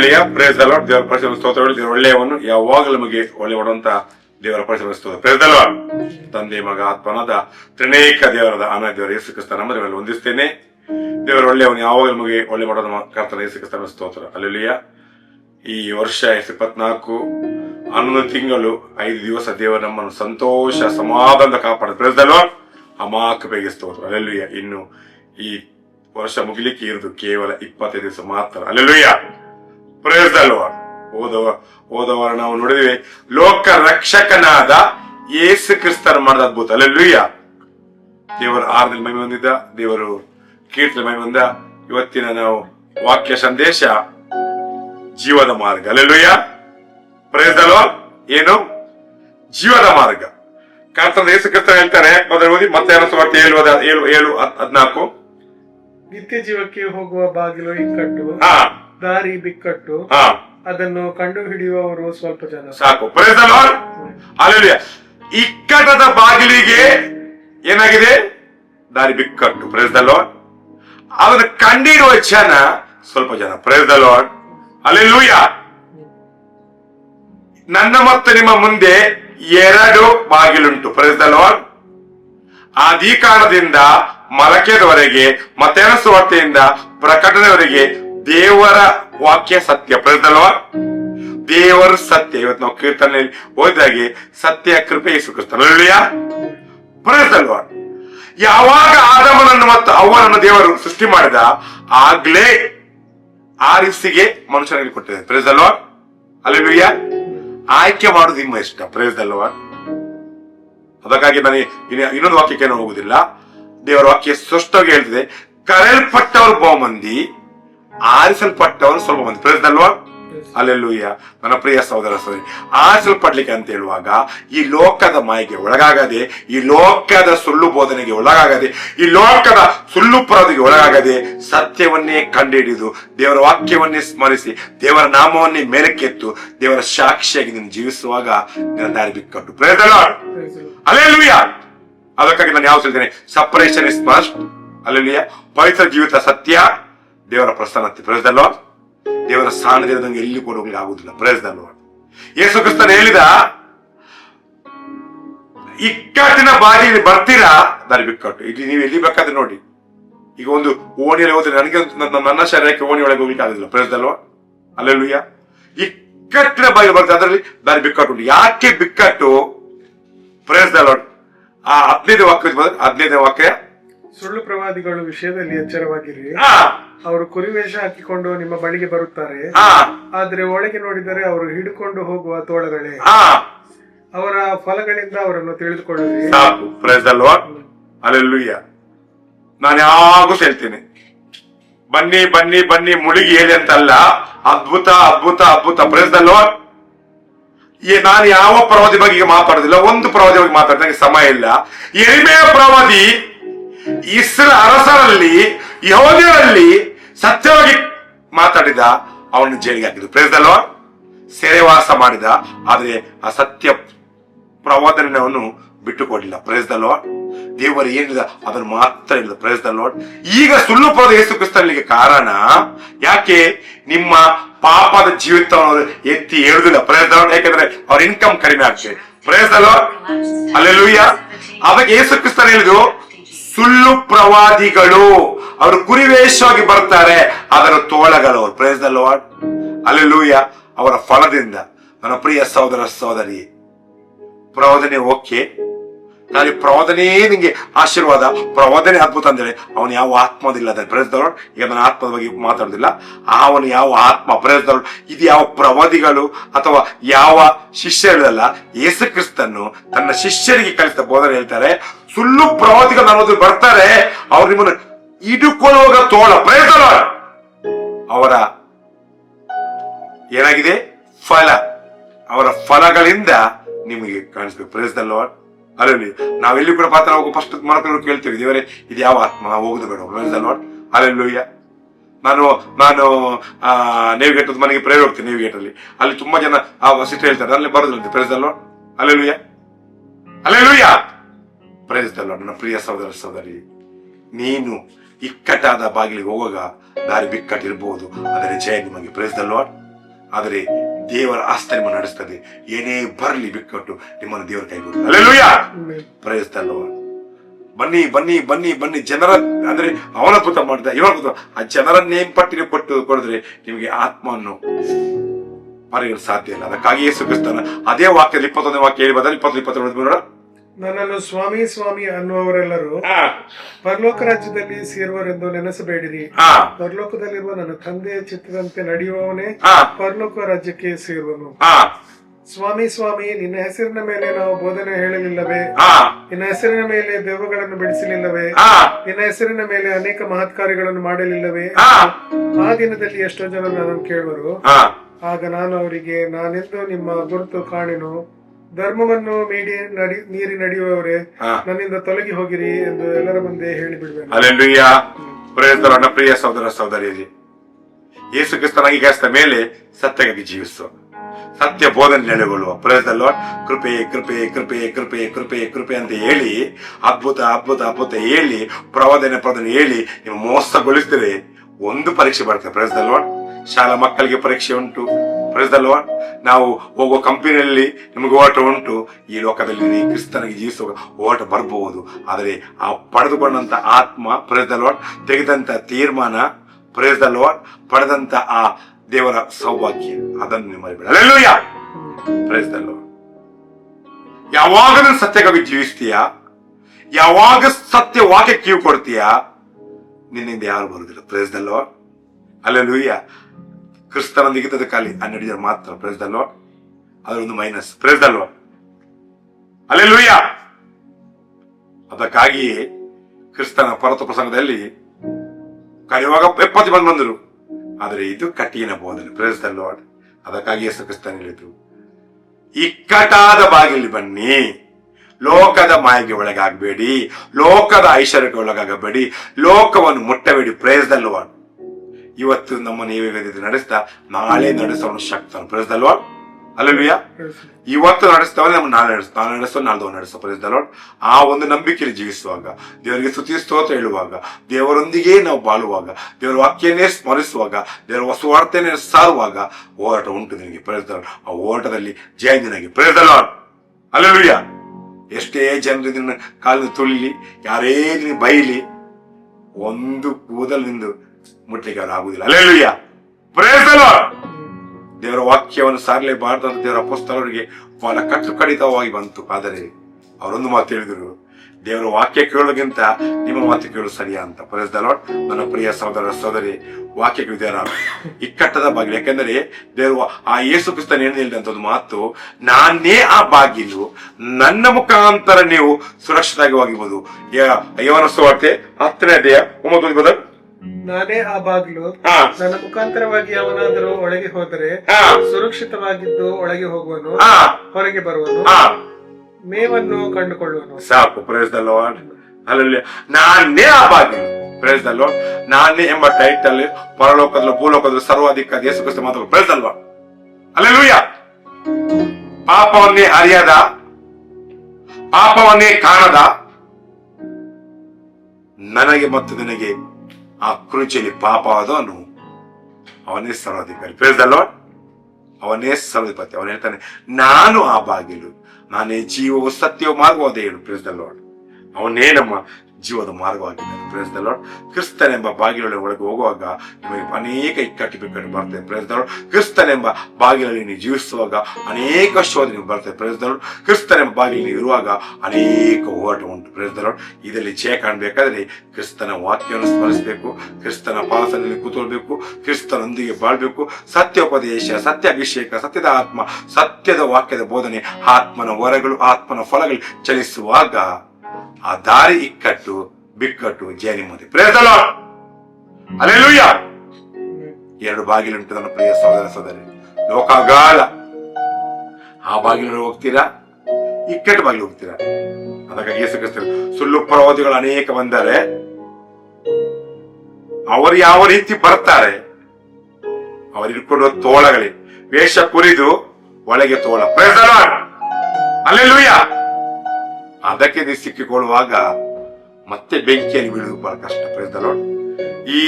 ಅಲ್ಲಿಯ praise the ದೇವರ ಪರಿಸರ ಸ್ತೋತ್ರಗಳು, ದೇವರ ಒಳ್ಳೆಯವನು ಯಾವಾಗಲೂ ನಮಗೆ ಒಳ್ಳೆ ಮಾಡುವಂತ ದೇವರ ಪರಿಸರ ಸ್ತೋತ್ರ. ಪ್ರೇಸ್ ದ ತಂದೆ, ಮಗ, ಆತ್ಮನಾದ ತ್ರಿನೇಕ ದೇವರದ ಅನ ದೇವರ ಯೇಸು ಕ್ರಿಸ್ತ ನಮ್ಮಲ್ಲಿ ವಂದಿಸ್ತೇನೆ. ದೇವರ ಒಳ್ಳೆಯವನು ಯಾವಾಗಲೂ ನಮಗೆ ಒಳ್ಳೆ ಮಾಡೋದ ಕರ್ತನ ಯೇಸು ಕ್ರಿಸ್ತನ ಸ್ತೋತ್ರ. ಅಲ್ಲಿಯ ಈ ವರ್ಷ ಇಪ್ಪತ್ನಾಲ್ಕು, ಹನ್ನೊಂದು ತಿಂಗಳು, ಐದು ದಿವಸ ದೇವರು ನಮ್ಮನ್ನು ಸಂತೋಷ ಸಮಾಧಾನದ ಕಾಪಾಡ ಪ್ರೇಸ್ ದ ಲಾರ್ಡ್ ಅಮಾಕ ಬೇಗ ಸ್ತೋತ್ರ. ಅಲ್ಲೆಲ್ಲುಯ್ಯ ಇನ್ನು ಈ ವರ್ಷ ಮುಗಿಲಿಕ್ಕೆ ಇರುವುದು ಕೇವಲ ಇಪ್ಪತ್ತೈದು ದಿವಸ ಮಾತ್ರ. ಅಲ್ಲೆಲ್ಲುಯ್ಯ ಲಾರ್ಡ್ ಹೋದವ ಹೋದವರ ನಾವು ನೋಡಿದ್ವಿ. ಲೋಕ ರಕ್ಷಕನಾದ ಯೇಸು ಕ್ರಿಸ್ತನ ಮಾಡಿದ ಅದ್ಭುತ. ಅಲ್ಲೆಲ್ಲುಯ್ಯ ದೇವರು ಆರದಲ್ಲಿ ಮೈ ಹೊಂದಿದ್ದ ದೇವರು ಕೀರ್ತನ ಮೈ ಹೊಂದ ಇವತ್ತಿನ ನಾವು ವಾಕ್ಯ ಸಂದೇಶ ಜೀವದ ಮಾರ್ಗ. ಅಲ್ಲೆಲ್ಲುಯ್ಯ ಪ್ರೇಸ್ ದ ಏನು? ಜೀವದ ಮಾರ್ಗ. ಕರ್ತನ ಯೇಸು ಕ್ರಿಸ್ತ ಹೇಳ್ತಾರೆ ಮೊದಲು ಓದಿ ಮತ್ತೆ ಸುವಾರ್ತೆ ಏಳು ಏಳು ಏಳು ಹದ್- ಹದ್ನಾಲ್ಕು? ನಿತ್ಯ ಜೀವಕ್ಕೆ ಹೋಗುವ ಬಾಗಿಲು ಇಕ್ಕಟ್ಟು ಹಾ. ದಾರಿ ಬಿಕ್ಕಟ್ಟು ಅದನ್ನು ಕಂಡು ಹಿಡಿಯುವವರು ಸ್ವಲ್ಪ ಜನ. ಸಾಕು. ಇಕ್ಕಟದ ಬಾಗಿಲಿಗೆ ಏನಾಗಿದೆ? ದಾರಿ ಬಿಕ್ಕಟ್ಟು. ಪ್ರೇಸ್ ದ ಲಾರ್ಡ್ ಅದನ್ನು ಕಂಡಿಡುವ ಜನ ಸ್ವಲ್ಪ ಜನ. ಪ್ರೇಸ್ ದ ಲಾರ್ಡ್ ಅಲ್ಲೆಲ್ಲೂಯ್ಯ ನನ್ನ ಮತ್ತು ನಿಮ್ಮ ಮುಂದೆ ಎರಡು ಬಾಗಿಲುಂಟು. ಪ್ರೇಸ್ ದ ಲಾರ್ಡ್ ಆದಿ ಕಾರಣದಿಂದ ಮಲಕೆದವರೆಗೆ ಮತೇನ ಸುವಾರ್ತೆಯಿಂದ ಪ್ರಕಟಣೆವರೆಗೆ ದೇವರ ವಾಕ್ಯ ಸತ್ಯ. ಲಾರ್ಡ್ ದೇವರ ಸತ್ಯ. ಇವತ್ತು ನಾವು ಕೀರ್ತನೆಯಲ್ಲಿ ಓದಿದಾಗೆ ಸತ್ಯ ಕೃಪೆ ದ ಲಾರ್ಡ್ ಯಾವಾಗ ಆದಮನನ್ನು ಮತ್ತು ಅವನನ್ನು ದೇವರು ಸೃಷ್ಟಿ ಮಾಡಿದ, ಆಗ್ಲೇ ಆರಿಸಿಗೆ ಮನುಷ್ಯನಿಗೆ ಕೊಟ್ಟಿದೆ. ಪ್ರೇಸ್ ದ ಅಲ್ಲಿಯ ಆಯ್ಕೆ ಮಾಡೋದು ನಿಮ್ಮ ಇಷ್ಟ. ಪ್ರೇಸ್ ಲಾರ್ಡ್ ಅದಕ್ಕಾಗಿ ಇನ್ನು- ಇನ್ನೊಂದು ವಾಕ್ಯಕ್ಕೆ ಹೋಗುದಿಲ್ಲ ದೇವರ ವಾಕ್ಯ ಸ್ಪಷ್ಟವಾಗಿ ಹೇಳ್ತಿದೆ. ಕರೆಯಲ್ಪಟ್ಟವರು ಬಹು ಮಂದಿ ಆರಿಸಲ್ಪಟ್ಟವರು ಸ್ವಲ್ಪ ಮಂದಿ. ಲಾರ್ಡ್ ಅಲ್ಲೆಲ್ಲೂಯ್ಯ ನನ್ನ ಪ್ರಿಯ ಸಹೋದರ ಸಹೋದರಿ ಆರಿಸಲ್ಪಡ್ಲಿಕ್ಕೆ ಅಂತ ಹೇಳುವಾಗ ಈ ಲೋಕದ ಮಾಯಿಗೆ ಒಳಗಾಗದೆ ಈ ಲೋಕದ ಸುಳ್ಳು ಬೋಧನೆಗೆ ಒಳಗಾಗದೆ ಈ ಲೋಕದ ಸುಳ್ಳು ಪರದಿಗೆ ಒಳಗಾಗದೆ ಸತ್ಯವನ್ನೇ ಕಂಡುಹಿಡಿದು ದೇವರ ವಾಕ್ಯವನ್ನೇ ಸ್ಮರಿಸಿ ದೇವರ ನಾಮವನ್ನೇ ಮೇಲಕ್ಕೆತ್ತು ದೇವರ ಸಾಕ್ಷಿಯಾಗಿ ನೀನು ಜೀವಿಸುವಾಗ ನಿನ್ನ ದಾರಿ ಬಿಕ್ಕಟ್ಟು ಪ್ರಯತ್ನ ಅಲ್ಲೆಲ್ಲೂಯ್ಯ ಅದಕ್ಕಾಗಿ ನಾನು ಯಾವ ಹೇಳ್ತೇನೆ? ಸಪರೇಷನ್ ಇಸ್ ಮಸ್ಟ್ ಅಲ್ಲೆಲ್ಲೂಯ್ಯ ಪವಿತ್ರ ಜೀವಿತ ಸತ್ಯ. ದೇವರ ಪ್ರಸನ್ನತೆ ಅಲ್ವಾ ದೇವರ ನಂಗೆ ಎಲ್ಲಿ ಕೂಡ ಹೋಗ್ಲಿಕ್ಕೆ ಆಗುದಿಲ್ಲ ಪ್ರಯೋಜನ ಯೇಸು ಕ್ರಿಸ್ತನ್ ಹೇಳಿದ, ಇಕ್ಕಟ್ಟಿನ ಬಾರಿ ಬರ್ತೀರಾ? ದಾರಿ ಬಿಕ್ಕಟ್ಟು. ಇಲ್ಲಿ ನೀವು ಎಲ್ಲಿ ಬೇಕಾದ್ರೆ ನೋಡಿ. ಈಗ ಒಂದು ಓಣಿಯಲ್ಲಿ ಹೋದ್ರೆ ನನಗೆ ನನ್ನ- ಶರೀರಕ್ಕೆ ಓಣಿ ಒಳಗೆ ಹೋಗ್ಲಿಕ್ಕೆ ಆಗುದಿಲ್ಲ. ಪ್ರಯೋಜನ ಅಲ್ಲೆಲ್ಲೂಯ್ಯ ಇಕ್ಕಟ್ಟಿನ ಬಾಗಿಲು ಬರ್ತದೆ ಅದರಲ್ಲಿ ದಾರಿ ಬಿಕ್ಕಟ್ಟು ಉಂಟು. ಯಾಕೆ ಬಿಕ್ಕಟ್ಟು? ಪ್ರಯೋಜನ ಆ ಹದಿನೈದು ವಾಕ್ಯ ಹದಿನೈದನೇ ವಾಕ್ಯ ಸುಳ್ಳು ಪ್ರವಾದಿಗಳು ವಿಷಯದಲ್ಲಿ ಎಚ್ಚರವಾಗಿರಿ. ಹಾ ಅವರು ಕುರಿವೇಷ ಹಾಕಿಕೊಂಡು ನಿಮ್ಮ ಬಳಿಗೆ ಬರುತ್ತಾರೆ. ಹಾ ಆದ್ರೆ ಒಳಗೆ ನೋಡಿದರೆ ಅವರು ಹಿಡಿಕೊಂಡು ಹೋಗುವ ತೋಳಗಳೇ. ಹಾ ಅವರ ಫಲಗಳಿಂದ ಅವರನ್ನು ತಿಳಿದುಕೊಳ್ಳಿರಿ. ಸಾಕು. ಪ್ರೈಸ್ ದ ಲಾರ್ಡ್ ಅಲ್ಲೆಲ್ಲೂಯ್ಯ ನಾನು ಯಾವಾಗೂ ಹೇಳ್ತೀನಿ. ಬನ್ನಿ ಬನ್ನಿ ಬನ್ನಿ ಮುಳುಗಿ ಹೇಳಿ ಅಂತಲ್ಲ. ಅದ್ಭುತ ಅದ್ಭುತ ಅದ್ಭುತ. ಪ್ರೈಸ್ ದ ಲಾರ್ಡ್ ಈ ನಾನು ಯಾವ ಪ್ರವಾದಿ ಬಗ್ಗೆ ಮಾತಾಡೋದಿಲ್ಲ. ಒಂದು ಪ್ರವಾದಿ ಬಗ್ಗೆ ಮಾತಾಡ್ತಾ ಸಮಯ ಇಲ್ಲ. ಎರಿಮೆಯ ಪ್ರವಾದಿ ಇಸ್ರ ಅರಸರಲ್ಲಿ, ಯಹೋದ್ಯರಲ್ಲಿ ಸತ್ಯವಾಗಿ ಮಾತಾಡಿದ ಅವನು ಜೈಲಿಗೆ ಹಾಕಿದ್ರು. ಪ್ರೇಸಲ್ವಾ ಸೆರೆವಾಸ ಮಾಡಿದ, ಆದ್ರೆ ಆ ಸತ್ಯ ಪ್ರವಾದನವನ್ನು ಬಿಟ್ಟು ಕೊಡಲಿಲ್ಲ ಪ್ರೇಸದಲ್ವಾ ದೇವರು ಏನಿಲ್ಲ, ಅದನ್ನು ಮಾತ್ರ ಇಲ್ಲ ಪ್ರೇಸ್ ಈಗ ಸುಳ್ಳು ಪದ ಯೇಸು ಕ್ರಿಸ್ತನಿಗೆ ಕಾರಣ, ಯಾಕೆ? ನಿಮ್ಮ ಪಾಪದ ಜೀವಿತವನ್ನು ಎತ್ತಿ ಹೇಳುದಿಲ್ಲ ಪ್ರೇಸ್ ಯಾಕಂದ್ರೆ ಅವ್ರ ಇನ್ಕಮ್ ಕಡಿಮೆ ಆಗ್ತದೆ. ಪ್ರೇಸ್ ಅಲ್ಲೆಲ್ಲೂಯ್ಯ ಅದಕ್ಕೆ ಯೇಸು ಕ್ರಿಸ್ತನ್ ಹೇಳಿದ್ರು ಸುಳ್ಳು ಪ್ರವಾದಿಗಳು. ಅವರು ಕುರಿವೇಶವಾಗಿ ಬರ್ತಾರೆ, ಅದರ ತೋಳಗಳು ಅವರು. ಪ್ರೇಸ್ ದ ಲಾರ್ಡ್ ಲೂಯ ಅವರ ಫಲದಿಂದ. ನನ್ನ ಪ್ರಿಯ ಸಹೋದರ ಸಹೋದರಿ, ಪ್ರವಾದನೆ ಓಕೆ. ನಾನು ಪ್ರವಾದನೆ ನಿಮಗೆ ಆಶೀರ್ವಾದ. ಪ್ರವಾದನೆ ಅದ್ಭುತ ಅಂದ್ರೆ ಅವನು ಯಾವ ಆತ್ಮದಿಲ್ಲ ಅದ ಪ್ರೇಸ್ದವಳು ಈಗ ನಾನು ಆತ್ಮದ ಬಗ್ಗೆ ಮಾತಾಡೋದಿಲ್ಲ. ಅವನು ಯಾವ ಆತ್ಮ ಪ್ರೇಸ್ದವಳು ಇದು ಯಾವ ಪ್ರವಾದಿಗಳು ಅಥವಾ ಯಾವ ಶಿಷ್ಯರಲ್ಲ ಯೇಸು ಕ್ರಿಸ್ತನ್ನು ತನ್ನ ಶಿಷ್ಯರಿಗೆ ಕಲಿಸಿದ ಬೋಧನೆ ಹೇಳ್ತಾರೆ. ಸುಳ್ಳು ಪ್ರವಾದಿಗಳು ನನ್ನದು ಬರ್ತಾರೆ. ಅವ್ರು ನಿಮ್ಮನ್ನು ಇಡುಕೊಳ್ಳುವಾಗ ತೋಳ ಪ್ರಯತ್ನ ಅವರ ಏನಾಗಿದೆ? ಫಲ. ಅವರ ಫಲಗಳಿಂದ ನಿಮಗೆ ಕಾಣಿಸ್ಬೇಕು. ಪ್ರೇಸ್ ನಾವು ಅಲ್ಲಲ್ಲಿ ನಾವೆಲ್ಲಿ ಕೂಡ ಪಾತ್ರ ಫಸ್ಟ್ ಮನಕೊಂಡು ಕೇಳ್ತೀವಿ. ದೇವರೇ, ಇದು ಯಾವ ಆತ್ಮ? ನಾವು ಹೋಗುದು ಬೇಡ. ಲಾರ್ಡ್ ಅಲ್ಲೆಲ್ಲೂಯ್ಯ ನಾನು ನಾನು, ಆ ನೇವಿಗೇಟ್ ಮನೆಗೆ ಪ್ರೇರ್ ಹೋಗ್ತೀನಿ ನೇವಿಗೇಟ್ ಅಲ್ಲಿ. ಅಲ್ಲಿ ತುಂಬಾ ಜನ ಆ ಸಿಸ್ಟರ್ ಹೇಳ್ತಾರೆ, ಅಲ್ಲಿ ಬರೋದಿಲ್ಲ ಪ್ರೇಸ್ ಅಲ್ಲೋ ಅಲ್ಲೆಲ್ಲೂಯ್ಯ ಅಲ್ಲೆಲ್ಲೂಯ್ಯ ಪ್ರೇಸ್ ಅಲ್ಲೋ ನನ್ನ ಪ್ರಿಯ ಸಹೋದರ ಸಹೋದರಿ, ನೀನು ಇಕ್ಕಟ್ಟಾದ ಬಾಗಿಲಿಗೆ ಹೋಗುವಾಗ ದಾರಿ ಬಿಕ್ಕಟ್ಟಿರ್ಬೋದು. ಆದರೆ ಜಯ ನಿಮಗೆ. ಪ್ರೇಸ್ ಲಾರ್ಡ್ ಆದರೆ ದೇವರ ಆಸ್ತ ನಿಮ್ಮನ್ನು ನಡೆಸ್ತದೆ. ಏನೇ ಬರಲಿ ಬಿಕ್ಕಟ್ಟು ನಿಮ್ಮನ್ನು ದೇವರ ಕೈ ಅಲ್ಲೆಲ್ಲೂಯ್ಯ ಆಮೆನ್. ಪ್ರಯತ್ನ ಬನ್ನಿ ಬನ್ನಿ ಬನ್ನಿ ಬನ್ನಿ. ಜನರ ಅಂದ್ರೆ ಅವನ ಪುತ ಮಾಡಿದ ಪುತ ಆ ಜನರ ನೇಮ್ ಪಟ್ಟಿನ ಕೊಟ್ಟು ಕೊಡಿದ್ರೆ ನಿಮಗೆ ಆತ್ಮವನ್ನು ಪರಿಗಣ ಸಾಧ್ಯ ಇಲ್ಲ. ಅದಕ್ಕಾಗಿ ಯೇಸು ಕ್ರಿಸ್ತನ ಅದೇ ವಾಕ್ಯದ ಇಪ್ಪತ್ತೊಂದನೇ ವಾಕ್ಯ ಹೇಳಿ ಬದಲು ಇಪ್ಪತ್ತು ಇಪ್ಪತ್ತೊಂದು ನೋಡ ನನ್ನನ್ನು ಸ್ವಾಮಿ ಸ್ವಾಮಿ ಅನ್ನುವವರೆಲ್ಲರೂ ಪರಲೋಕ ರಾಜ್ಯದಲ್ಲಿ ಸೇರುವರೆಂದು ನೆನೆಸಬೇಡಿರಿ. ಪರಲೋಕದಲ್ಲಿರುವ ನನ್ನ ತಂದೆಯ ಚಿತ್ರದಂತೆ ನಡೆಯುವವನೇ ಪರಲೋಕ ರಾಜ್ಯಕ್ಕೆ ಸೇರುವನು. ಸ್ವಾಮಿ ಸ್ವಾಮಿ ನಿನ್ನ ಹೆಸರಿನ ಮೇಲೆ ನಾವು ಬೋಧನೆ ಹೇಳಲಿಲ್ಲವೇ? ನಿನ್ನ ಹೆಸರಿನ ಮೇಲೆ ದೆವ್ವಗಳನ್ನು ಬಿಡಿಸಲಿಲ್ಲವೇ? ನಿನ್ನ ಹೆಸರಿನ ಮೇಲೆ ಅನೇಕ ಮಹತ್ಕಾರ್ಯಗಳನ್ನು ಮಾಡಲಿಲ್ಲವೇ? ಆ. ದಿನದಲ್ಲಿ ಎಷ್ಟೋ ಜನ ನನ್ನನ್ನು ಕೇಳುವರು. ಆಗ ನಾನು ಅವರಿಗೆ ನಾನೆಂದು ನಿಮ್ಮ ಗುರುತು ಕಾಣೆನು? ಧರ್ಮವನ್ನು ಮೀಡಿ ನಡಿ ಮೀರಿ ನಡೆಯುವವರೇ ನನ್ನಿಂದ ತೊಲಗಿ ಹೋಗಿರಿ ಎಂದು ಎಲ್ಲರ ಮುಂದೆ ಹೇಳಿಬಿಡುವೆನು. ಬಿಡಬೇಕು ಪ್ರಿಯ ಸಹೋದರ ಸಹೋದರಿಯರಿ ಯೇಸು ಕ್ರಿಸ್ತನ ಅಂಗೀಕರಿಸಿದ ಮೇಲೆ ಸತ್ಯಗಾಗಿ ಜೀವಿಸುವ ಸತ್ಯ ಬೋಧನೆ ನೆಲೆಗೊಳ್ಳುವ ಪ್ರೇರಿತಲ್ವ ಕೃಪೆ ಕೃಪೆ ಕೃಪೆ ಕೃಪೆ ಕೃಪೆ ಕೃಪೆ ಅಂತ ಹೇಳಿ ಅದ್ಭುತ ಅದ್ಭುತ ಅದ್ಭುತ ಹೇಳಿ ಪ್ರವಾದನೆ ಪ್ರವಾದನೆ ಹೇಳಿ ನೀವು ಮೋಸಗೊಳಿಸಿದರೆ ಒಂದು ಪರೀಕ್ಷೆ ಬರ್ತದೆ. ಪ್ರೇರಿತಲ್ವ ಶಾಲಾ ಮಕ್ಕಳಿಗೆ ಪರೀಕ್ಷೆ ಉಂಟು. ಪ್ರಸಲ್ವಾ ನಾವು ಹೋಗುವ ಕಂಪನಿಯಲ್ಲಿ ನಿಮಗೆ ಓಟ ಉಂಟು. ಈ ಲೋಕದಲ್ಲಿ ಕ್ರಿಸ್ತನಿಗೆ ಜೀವಿಸುವ ಓಟ ಬರಬಹುದು ಆದರೆ ಆ ಪಡೆದುಕೊಂಡಂತ ಆತ್ಮ ಪ್ರಸಲ್ವಾ ತೆಗೆದಂತ ತೀರ್ಮಾನ ಪ್ರಸಲ್ವಾ ಪಡೆದಂತ ಆ ದೇವರ ಸೌಭಾಗ್ಯ. ಅದನ್ನು ಪ್ರೈಸ್ ದ ಲಾರ್ಡ್. ಯಾವಾಗ ನೀನು ಸತ್ಯಕ್ಕಾಗಿ ಜೀವಿಸ್ತೀಯ? ಯಾವಾಗ ಸತ್ಯ ವಾಕ್ಯ ಕಿವಿ ಕೊಡ್ತೀಯಾ ನಿನ್ನಿಂದ ಯಾರು ಬರುದಿಲ್ಲ ಲಾರ್ಡ್ ಅಲ್ಲೆಲ್ಲೂಯ್ಯ ಕ್ರಿಸ್ತನೊಂದಿಗೆ ಇದ್ದದ ಖಾಲಿ. ಹನ್ನೆರಡು ಜನ ಮಾತ್ರ. ಪ್ರೆಸ್ ಲಾರ್ಡ್ ಅದರೊಂದು ಮೈನಸ್ ಪ್ರೆಸ್ ಅಲ್ವಾ ಲಾರ್ಡ್ ಅಲ್ಲೆಲ್ಲೂಯ್ಯ ಅದಕ್ಕಾಗಿಯೇ ಕ್ರಿಸ್ತನ ಪರತ ಪ್ರಸಂಗದಲ್ಲಿ ಕರೆಯುವಾಗ ಎಪ್ಪತ್ತು ಮಂದಿ ಬಂದರು. ಆದರೆ ಇದು ಕಠಿಣ ಬೋಧನೆ. ಪ್ರೇಸ್ ದ ಅದಕ್ಕಾಗಿ ಹೆಸರು ಕ್ರಿಸ್ತನ ಹೇಳಿದ್ರು, ಇಕ್ಕಟಾದ ಬಾಗಿಲಿ ಬನ್ನಿ. ಲೋಕದ ಮಾಯಿಗೆ ಒಳಗಾಗಬೇಡಿ. ಲೋಕದ ಐಶ್ವರ್ಯಕ್ಕೆ ಒಳಗಾಗಬೇಡಿ. ಲೋಕವನ್ನು ಮುಟ್ಟಬೇಡಿ. ಪ್ರೇಸ್ ಇವತ್ತು ನಮ್ಮ ಈ ವೇಗದಲ್ಲಿ ನಡೆಸ್ತಾ ನಾಳೆ ನಡೆಸೋನು ಶಕ್ತನು ಪ್ರೇಸ್ ದ ಲಾರ್ಡ್ ಅಲ್ಲಲ್ವಿಯಾ ಇವತ್ತು ನಡೆಸ್ತವನೇ ನಮ್ಮ ನಾಳೆ ನಡೆಸ್ತಾ. ನಾಳೆ ನಡೆಸೋ ನಾಳೆ ನಡೆಸೋ ಪ್ರೇಸ್ ದ ಲಾರ್ಡ್ ಆ ಒಂದು ನಂಬಿಕೆಯಲ್ಲಿ ಜೀವಿಸುವಾಗ ದೇವರಿಗೆ ಸ್ತುತಿ ಸ್ತೋತ್ರ ಹೇಳುವಾಗ ದೇವರೊಂದಿಗೆ ನಾವು ಬಾಳುವಾಗ ದೇವರ ವಾಕ್ಯನೇ ಸ್ಮರಿಸುವಾಗ ದೇವರ ಹೊಸವಾರ್ತೆನೇ ಸಾರುವಾಗ ಹೋರಾಟ ಉಂಟು ನಿನಗೆ ಪ್ರೇಸ್ ಆ ಹೋರಾಟದಲ್ಲಿ ಜಯ ನಿನಗೆ ಪ್ರೇಸ್ ದ ಲಾರ್ಡ್ ಅಲ್ಲಲ್ವಿಯಾ ಎಷ್ಟೇ ಜನರು ನಿನ್ನ ಕಾಲಿನ ತುಳ್ಳಿ ಯಾರೇ ನಿನ್ನ ಬೈಲಿ ಒಂದು ಕೂದಲು ನಿಂದು ಮುಟ್ಲಿಕ್ಕೆ ಅವ್ರು ಆಗುದಿಲ್ಲ ಅಲ್ಲೆಲ್ಲೂಯ್ಯ ಪ್ರೇಸಲ ದೇವರ ವಾಕ್ಯವನ್ನು ಸಾರಲೇಬಾರದು ಅಂತ ದೇವರ ಪುಸ್ತಕರಿಗೆ ಬಹಳ ಕಟ್ಟು ಕಡಿತವಾಗಿ ಬಂತು. ಆದರೆ ಅವರೊಂದು ಮಾತು ಹೇಳಿದರು, ದೇವರ ವಾಕ್ಯ ಕೇಳೋದಕ್ಕಿಂತ ನಿಮ್ಮ ಮಾತು ಕೇಳೋದು ಸರಿಯಾ ಅಂತ. ಪ್ರೇಸ್ ದ ನನ್ನ ಪ್ರಿಯ ಸಹೋದರ ಸಹೋದರಿ, ವಾಕ್ಯ ಕೇಳಿದಾರ ಇಕ್ಕಟ್ಟದ ಬಾಗಿಲು, ಯಾಕೆಂದರೆ ದೇವರು ಆ ಯೇಸು ಕ್ರಿಸ್ತನ ಹೇಳಿದಂತ ಒಂದು ಮಾತು, ನಾನೇ ಆ ಬಾಗಿಲು, ನನ್ನ ಮುಖಾಂತರ ನೀವು ಸುರಕ್ಷಿತವಾಗಿ ಹೋಗಿಬಹುದು ಯವನ ಸುವಾರ್ತೆ ಹತ್ತನೇ ಅಧ್ಯಾಯ ಒಂಬತ್ತು ನಾನೇ ಆ ಬಾಗಿಲು. ನನ್ನ ಮುಖಾಂತರವಾಗಿ ಅವನಾದರೂ ಒಳಗೆ ಹೋದರೆ ಸುರಕ್ಷಿತವಾಗಿದ್ದು ಒಳಗೆ ಹೋಗುವನು ಹೊರಗೆ ಬರುವನು ಮೇವನ್ನು ಕಂಡುಕೊಳ್ಳುವನು. ಸಾಕು ಪ್ರೇಸ್ ದ ಲಾರ್ಡ್ ಅಲ್ಲಲ್ಲಿ ನಾನೇ ಆ ಬಾಗಿಲು. ಪ್ರೇಸ್ ದ ಲಾರ್ಡ್ ನಾನೇ ಎಂಬ ಟೈಟಲ್ ಪರಲೋಕದಲ್ಲೂ ಭೂಲೋಕದಲ್ಲೂ ಸರ್ವಾಧಿಕ ಯೇಸು ಕ್ರಿಸ್ತ ಮಾತು ಪ್ರೇಸ್ ಅಲ್ವಾ ಅಲ್ಲೆಲೂಯ ಪಾಪವನ್ನೇ ಅರಿಯದ ಪಾಪವನ್ನೇ ಕಾಣದ ನನಗೆ ಮತ್ತು ನಿನಗೆ ಆ ಕುರುಚಿಯಲ್ಲಿ ಪಾಪ ಆದವನು ಅವನೇ ಸರ್ವಾಧಿಕಾರಿ. ಪ್ರೇಸ್ದಲ್ವಾ ಅವನೇ ಸರ್ವಾಧಿಪತಿ. ಅವನು ಹೇಳ್ತಾನೆ, ನಾನು ಆ ಬಾಗಿಲು, ನಾನೇ ಜೀವವು ಸತ್ಯವು ಮಾರ್ಗವಾದ ಹೇಳು. ಪ್ರೇಸ್ ದ ಲಾರ್ಡ್ ಅವನೇ ನಮ್ಮ ಜೀವದ ಮಾರ್ಗವಾಗಿದ್ದಾನೆ ಪ್ರೇಸ್ ದ ಲಾರ್ಡ್ ಕ್ರಿಸ್ತನೆಂಬ ಬಾಗಿಲೊಳಗೆ ಒಳಗೆ ಹೋಗುವಾಗ ನಿಮಗೆ ಅನೇಕ ಇಕ್ಕಟ್ಟು ಬಿಕ್ಕಟ್ಟು ಬರ್ತದೆ ಪ್ರೇಸ್ ದ ಲಾರ್ಡ್ ಕ್ರಿಸ್ತನೆಂಬ ಬಾಗಿಲಲ್ಲಿ ನೀವು ಜೀವಿಸುವಾಗ ಅನೇಕ ಶೋಧನೆ ನೀವು ಬರ್ತದೆ ಪ್ರೇಸ್ ದ ಲಾರ್ಡ್ ಕ್ರಿಸ್ತನೆಂಬ ಬಾಗಿಲು ನೀವು ಇರುವಾಗ ಅನೇಕ ಹೋರಾಟ ಉಂಟು. ಪ್ರೇಸ್ ದ ಲಾರ್ಡ್ ಇದರಲ್ಲಿ ಜಯ ಕಾಣಬೇಕಾದ್ರೆ ಕ್ರಿಸ್ತನ ವಾಕ್ಯವನ್ನು ಸ್ಮರಿಸಬೇಕು. ಕ್ರಿಸ್ತನ ಪಾಸನಲ್ಲಿ ಕೂತ್ಕೊಳ್ಬೇಕು. ಕ್ರಿಸ್ತನೊಂದಿಗೆ ಬಾಳ್ಬೇಕು. ಸತ್ಯೋಪದೇಶ ಸತ್ಯ ಅಭಿಷೇಕ ಸತ್ಯದ ಆತ್ಮ, ಸತ್ಯದ ವಾಕ್ಯದ ಬೋಧನೆ, ಆತ್ಮನ ವರಗಳು, ಆತ್ಮನ ಫಲಗಳು ಚಲಿಸುವಾಗ ಆ ದಾರಿ ಇಕ್ಕಟ್ಟು, ಬಿಕ್ಕಟ್ಟು ಜೇನಿ ಮುಂದೆ. ಪ್ರೇತಲ ಅಲೆಲುಯ್ಯ ಎರಡು ಬಾಗಿಲುಂಟು ನನ್ನ ಪ್ರಿಯ ಸಹೋದರ ಸಹೋದರಿ. ಲೋಕಾಗಾಲ. ಆ ಬಾಗಿಲು ಹೋಗ್ತೀರಾ? ಇಕ್ಕಟ್ಟು ಬಾಗಿಲು ಹೋಗ್ತೀರಾ? ಅದಕ್ಕಾಗಿ ಯೇಸು ಸುಳ್ಳು ಪ್ರವಾದಿಗಳು ಅನೇಕ ಬಂದರೆ, ಅವರು ಯಾವ ರೀತಿ ಬರ್ತಾರೆ ಅವರು ಇಟ್ಕೊಂಡು ತೋಳಗಳೇ, ವೇಷ ಕುರಿದು ಒಳಗೆ ತೋಳ. ಅಲ್ಲೆಲ್ಲೂಯ್ಯ ಅದಕ್ಕೆ ಸಿಕ್ಕಿಕೊಳ್ಳುವಾಗ ಮತ್ತೆ ಬೆಂಕಿಯಲ್ಲಿ ಬೀಳುವುದು ಬಹಳ ಕಷ್ಟ. ಪ್ರಯತ್ನ ಈ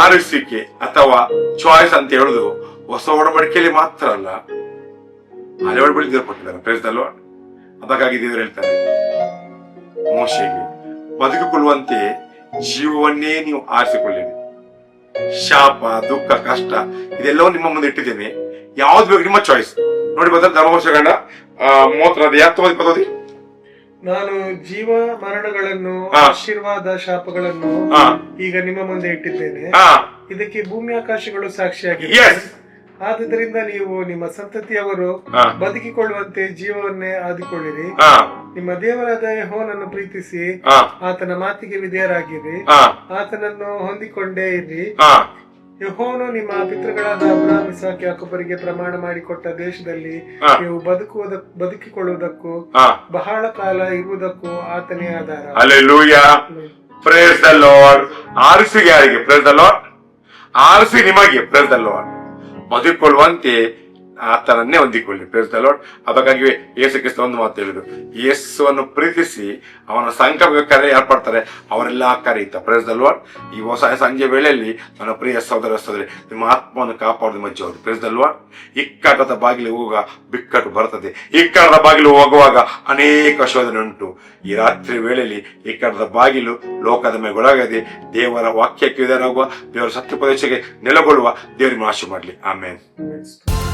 ಆರಿಸಿಕೆ ಅಥವಾ ಚಾಯ್ಸ್ ಅಂತ ಹೇಳುದು ಹೊಸ ಒಡಂಬಡಿಕೆಯಲ್ಲಿ ಮಾತ್ರ ಅಲ್ಲ ಹಳೆ ಒಡಂಬಡಿಕೆ ಕೊಟ್ಟಿದ್ದಾರೆ ಪ್ರಯತ್ನ ಅದಕ್ಕಾಗಿ ದೇವರು ಹೇಳ್ತಾರೆ, ಮೋಶೆಗೆ ಬದುಕಿಕೊಳ್ಳುವಂತೆ ಜೀವವನ್ನೇ ನೀವು ಆರಿಸಿಕೊಳ್ಳಿರಿ. ಶಾಪ, ದುಃಖ, ಕಷ್ಟ, ಇದೆಲ್ಲವೂ ನಿಮ್ಮ ಮುಂದೆ ಇಟ್ಟಿದ್ದೇನೆ. ಯಾವ್ದು ಬೇಕು ನಿಮ್ಮ ಚಾಯ್ಸ್ ನೋಡಿ ಬಂದ ಧರ್ಮವರ್ಷಗಂಡ ಮೂವತ್ತರದ ಹತ್ತೊಂಬತ್ತು ಇಪ್ಪತ್ತೊಂದು. ನಾನು ಜೀವ ಮರಣಗಳನ್ನು ಆಶೀರ್ವಾದ ಶಾಪಗಳನ್ನು ಈಗ ನಿಮ್ಮ ಮುಂದೆ ಇಟ್ಟಿದ್ದೇನೆ. ಇದಕ್ಕೆ ಭೂಮಿ ಆಕಾಶಗಳು ಸಾಕ್ಷಿಯಾಗಿವೆ ಆದ್ದರಿಂದ ನೀವು ನಿಮ್ಮ ಸಂತತಿಯವರು ಬದುಕಿಕೊಳ್ಳುವಂತೆ ಜೀವವನ್ನೇ ಆದಿಕೊಳ್ಳಿರಿ. ನಿಮ್ಮ ದೇವರಾದ ಹೋನನ್ನು ಪ್ರೀತಿಸಿ ಆತನ ಮಾತಿಗೆ ವಿಧೇಯರಾಗಿರಿ. ಆತನನ್ನು ಹೊಂದಿಕೊಂಡೇ ಇರಿ. ಹಾ ಯೆಹೋವನು ನಿಮ್ಮ ಪಿತೃಗಳಾದ ಅಬ್ರಾಮ್ ಇಸಾಕ್ ಯಾಕೊಬ್ಬರಿಗೆ ಪ್ರಮಾಣ ಮಾಡಿಕೊಟ್ಟ ದೇಶದಲ್ಲಿ. ನೀವು ಬದುಕುವುದ ಬದುಕಿಕೊಳ್ಳುವುದಕ್ಕೂ ಬಹಳ ಕಾಲ ಇರುವುದಕ್ಕೂ ಆತನೇ ಆಧಾರ. ಪ್ರೇಸ್ ದ ಲಾರ್ಡ್ ಆರಿಸಿ ಯಾರಿಗೆ? ಪ್ರೇಸ್ ದ ಲಾರ್ಡ್ ಆರಿಸಿ ನಿಮಗೆ? Praise the lord ಬದುಕೊಳ್ಳುವಂತೆ ಆತನನ್ನೇ ಹೊಂದಿಕೊಳ್ಳಿ praise the lord ಅದಕ್ಕಾಗಿ ಯೇಸು ಕ್ರಿಸ್ತ ಒಂದು ಮಾತು ಹೇಳಿದ್ರು. ಯೇಸುವನ್ನು ಪ್ರೀತಿಸಿ ಅವನ ಸಂಕಲ್ಪ ಕರೆ ಏರ್ಪಡ್ತಾರೆ, ಅವರೆಲ್ಲ ಕರೆಯುತ್ತ ಪ್ರೇಸ್ ದ ಲಾರ್ಡ್ ಈ ಹೊಸ ಸಂಜೆ ವೇಳೆಯಲ್ಲಿ ನನ್ನ ಪ್ರಿಯ ಸಹೋದರ ಸಹೋದರಿ, ನಿಮ್ಮ ಆತ್ಮವನ್ನು ಕಾಪಾಡುದು ಪ್ರೇಸ್ ದ ಲಾರ್ಡ್ ಇಕ್ಕಟದ ಬಾಗಿಲು ಹೋಗುವಾಗ ಬಿಕ್ಕಟ್ಟು ಬರ್ತದೆ ಇಕ್ಕಟದ ಬಾಗಿಲು ಹೋಗುವಾಗ ಅನೇಕ ಶೋಧನೆ ಉಂಟು. ಈ ರಾತ್ರಿ ವೇಳೆಯಲ್ಲಿ ಇಕ್ಕಟ್ಟದ ಬಾಗಿಲು ಲೋಕದ ಮೇಲೆ ಒಳಗದೆ ದೇವರ ವಾಕ್ಯಕ್ಕೆ ವಿಧಾನವಾಗುವ ದೇವರ ಸತ್ಯ ಪ್ರದೇಶಕ್ಕೆ ನೆಲೆಗೊಳ್ಳುವ ದೇವರಿಗೆ ಆಶೆ ಮಾಡಲಿ. ಆಮೇಲೆ.